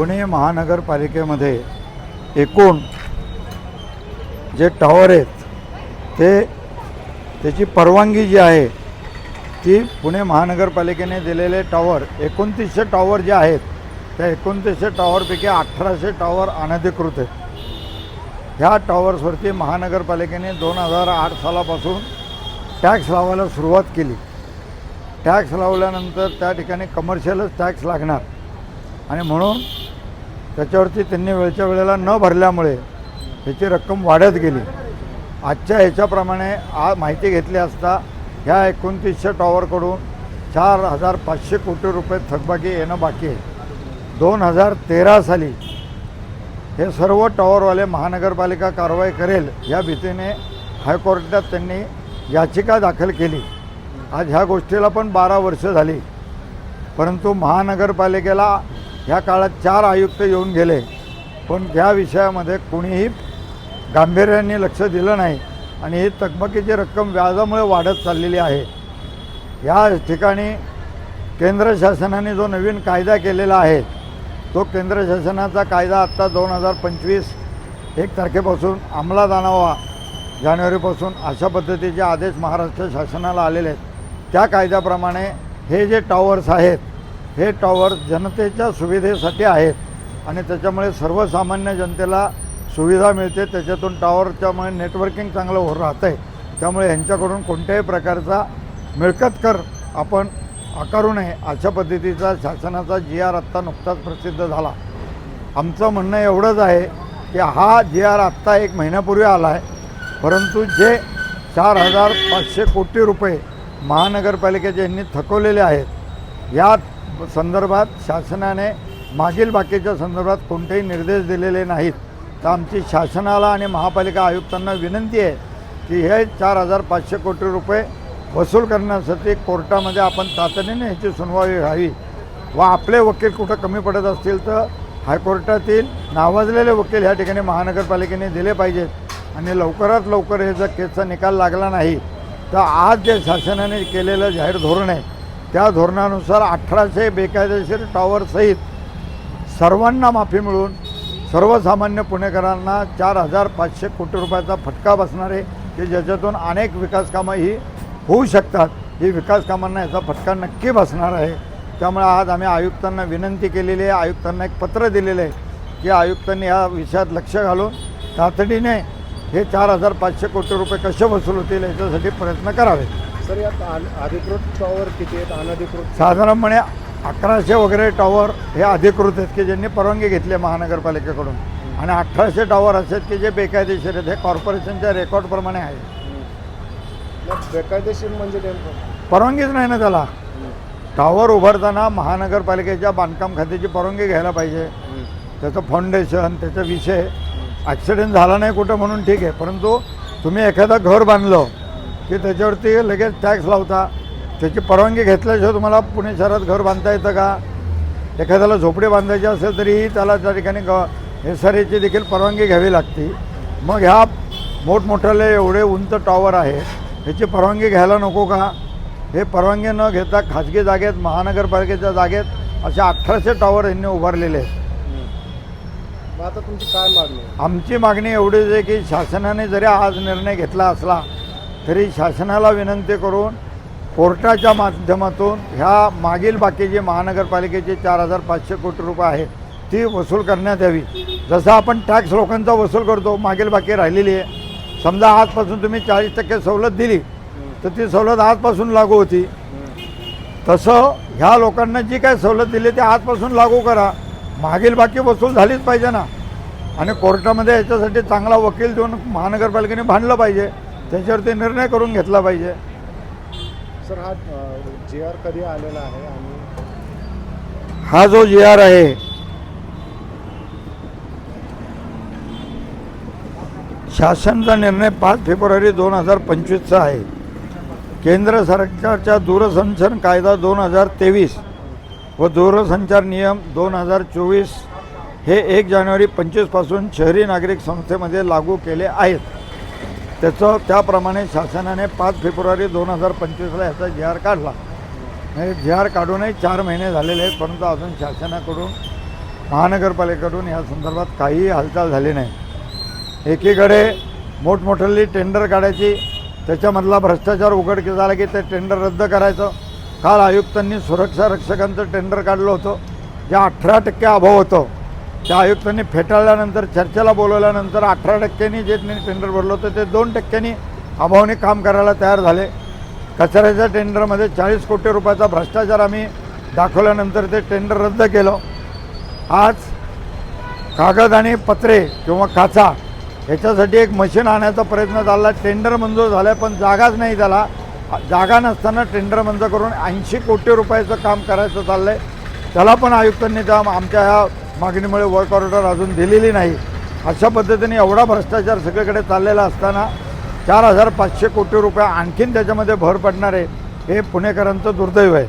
पुणे महानगरपालिकेमध्ये एकूण जे टॉवर आहेत ते त्याची परवानगी जी आहे ती पुणे महानगरपालिकेने दिलेले टॉवर एकोणतीसशे टॉवर जे आहेत त्या एकोणतीसशे टॉवरपैकी अठराशे टॉवर अनधिकृत आहेत. ह्या टॉवर्सवरती महानगरपालिकेने दोन हजार आठ सालापासून टॅक्स लावायला सुरुवात केली. टॅक्स लावल्यानंतर त्या ठिकाणी कमर्शियलच टॅक्स लागणार. आणि म्हणून त्याच्यावरती त्यांनी वेळच्या वेळेला न भरल्यामुळे ह्याची रक्कम वाढत गेली. आजच्या ह्याच्याप्रमाणे आ माहिती घेतली असता ह्या एकोणतीसशे टॉवरकडून चार हजार पाचशे कोटी रुपये थकबाकी येणं बाकी आहे. दोन हजार तेरा साली हे सर्व टॉवरवाले महानगरपालिका कारवाई करेल या भीतीने हायकोर्टात त्यांनी याचिका दाखल केली. आज ह्या गोष्टीला पण बारा वर्ष झाली. परंतु महानगरपालिकेला ह्या काळात चार आयुक्त येऊन गेले. पण या विषयामध्ये कुणीही गांभीर्याने लक्ष दिलं नाही आणि ही तकमकीची रक्कम व्याजामुळे वाढत चाललेली आहे. या ठिकाणी केंद्र शासनाने जो नवीन कायदा केलेला आहे तो केंद्र शासनाचा कायदा आत्ता दोन हजार पंचवीस एक तारखेपासून अंमलात आणावा जानेवारीपासून अशा पद्धतीचे आदेश महाराष्ट्र शासनाला आलेले आहेत. त्या कायद्याप्रमाणे हे जे टॉवर्स आहेत हे टॉवर जनतेच्या सुविधेसाठी आहेत आणि त्याच्यामुळे सर्वसामान्य जनतेला सुविधा मिळते. त्याच्यातून टॉवरच्यामुळे नेटवर्किंग चांगलं होत राहतं आहे त्यामुळे ह्यांच्याकडून कोणत्याही प्रकारचा मिळकत कर आपण आकारू नये अशा पद्धतीचा शासनाचा जी आर आत्ता नुकताच प्रसिद्ध झाला. आमचं म्हणणं एवढंच आहे की हा जी आर आत्ता एक महिन्यापूर्वी आला आहे परंतु जे चार हजार पाचशे कोटी रुपये महानगरपालिकेचे यांनी थकवलेले आहेत यात संदर्भात शासनाने मागील बाकीच्या संदर्भात कोणतेही निर्देश दिलेले नाहीत. तर आमची शासनाला आणि महापालिका आयुक्तांना विनंती आहे की हे चार हजार पाचशे कोटी रुपये वसूल करण्यासाठी कोर्टामध्ये आपण तातडीने ह्याची सुनवाई व्हावी व आपले वकील कुठं कमी पडत असतील तर हायकोर्टातील नावाजलेले वकील ह्या ठिकाणी महानगरपालिकेने दिले पाहिजेत आणि लवकरात लवकर हे जर केसचा निकाल लागला नाही तर आज जे शासनाने केलेलं जाहीर धोरण आहे त्या धोरणानुसार अठराशे बेकायदेशीर टॉवरसहित सर्वांना माफी मिळून सर्वसामान्य पुणेकरांना चार हजार पाचशे कोटी रुपयाचा फटका बसणारे की ज्याच्यातून अनेक विकास ही होऊ शकतात. ही विकास कामांना याचा फटका नक्की बसणार आहे. त्यामुळे आज आम्ही आयुक्तांना विनंती केलेली आहे. आयुक्तांना एक पत्र दिलेलं आहे की आयुक्तांनी या विषयात लक्ष घालून तातडीने हे चार हजार पाचशे कोटी रुपये कसे वसूल होतील याच्यासाठी प्रयत्न करावेत. सर यात अधिकृत टॉवर किती आहेत? अनधिकृत साधारणपणे अकराशे वगैरे टॉवर हे अधिकृत आहेत की ज्यांनी परवानगी घेतली आहे महानगरपालिकेकडून. आणि अठराशे टॉवर असे आहेत की जे बेकायदेशीर आहेत हे कॉर्पोरेशनच्या रेकॉर्डप्रमाणे आहे बेकायदेशीर म्हणजे नेमकं? परवानगीच नाही ना त्याला. टॉवर उभारताना महानगरपालिकेच्या बांधकाम खात्याची परवानगी घ्यायला पाहिजे. त्याचं फाउंडेशन त्याचा विषय. ॲक्सिडेंट झाला नाही कुठं म्हणून ठीक आहे परंतु तुम्ही एखादं घर बांधलं की त्याच्यावरती लगेच टॅक्स लावता. त्याची परवानगी घेतल्याशिवाय तुम्हाला पुणे शहरात घर बांधता येतं का? एखाद्याला झोपडी बांधायची असेल तरीही त्याला त्या ठिकाणी ग एस आर एची देखील परवानगी घ्यावी लागते. मग ह्या मोठमोठ्याले एवढे उंच टॉवर आहे ह्याची परवानगी घ्यायला नको का? हे परवानगी न घेता खाजगी जागेत महानगरपालिकेच्या जागेत असे अठराशे टॉवर यांनी उभारलेले आहेत. आता तुमची काय मागणी आहे? आमची मागणी एवढीच आहे की शासनाने जरी आज निर्णय घेतला असला तरी शासनाला विनंती करून कोर्टाच्या माध्यमातून ह्या मागील बाकीचे महानगरपालिकेचे चार हजार पाचशे कोटी रुपये आहेत ती वसूल करण्यात यावी. जसं आपण टॅक्स लोकांचा वसूल करतो मागील बाकी राहिलेली आहे. समजा आजपासून तुम्ही चाळीस टक्के सवलत दिली तर ती सवलत आजपासून लागू होती. तसं ह्या लोकांना जी काय सवलत दिली ती आजपासून लागू करा. मागील बाकी वसूल झालीच पाहिजे ना. आणि कोर्टामध्ये याच्यासाठी चांगला वकील देऊन महानगरपालिकेने भांडलं पाहिजे. त्याच्यावरती निर्णय करून घेतला पाहिजे. सर हा जी आर कधी आलेला आहे आणि हा जो जी आर आहे शासनचा निर्णय पाच फेब्रुवारी दोन हजार पंचवीसचा आहे. केंद्र सरकारच्या दूरसंचार कायदा दोन हजार तेवीस व दूरसंचार नियम दोन हजार चोवीस हे एक जानेवारी पंचवीसपासून शहरी नागरिक संस्थेमध्ये लागू केले आहेत. त्याचं त्याप्रमाणे शासनाने पाच फेब्रुवारी दोन हजार पंचवीसला याचा जी आर काढला. म्हणजे जी आर काढूनही चार महिने झालेले आहेत परंतु अजून शासनाकडून महानगरपालिकेकडून या संदर्भात काहीही हालचाल झाली नाही. एकीकडे मोठमोठ्याली टेंडर काढायची त्याच्यामधला भ्रष्टाचार उघडकीस झाला की ते टेंडर रद्द करायचं. काल आयुक्तांनी सुरक्षा रक्षकांचं टेंडर काढलं होतं जे अठरा टक्के अभाव होतं. त्या आयुक्तांनी फेटाळल्यानंतर चर्चेला बोलवल्यानंतर अठरा टक्क्यांनी जे त्यांनी टेंडर भरलं होतं ते दोन टक्क्यांनी अभावाने काम करायला तयार झाले. कचऱ्याच्या टेंडरमध्ये चाळीस कोटी रुपयाचा भ्रष्टाचार आम्ही दाखवल्यानंतर ते टेंडर रद्द केलं. आज कागद आणि पत्रे किंवा काचा ह्याच्यासाठी एक मशीन आणायचा प्रयत्न झाला टेंडर मंजूर झालं पण जागाच नाही त्याला. जागा नसताना टेंडर मंजूर करून ऐंशी कोटी रुपयाचं काम करायचं चाललं आहे त्याला पण आयुक्तांनी त्या आमच्या ह्या मागणीमुळे वर्क ऑर्डर अजून दिलेली नाही. अशा पद्धतीने एवढा भ्रष्टाचार सगळीकडे चाललेला असताना चार हजार पाचशे कोटी रुपये आणखीन त्याच्यामध्ये भर पडणार आहे हे पुणेकरांचं दुर्दैव आहे.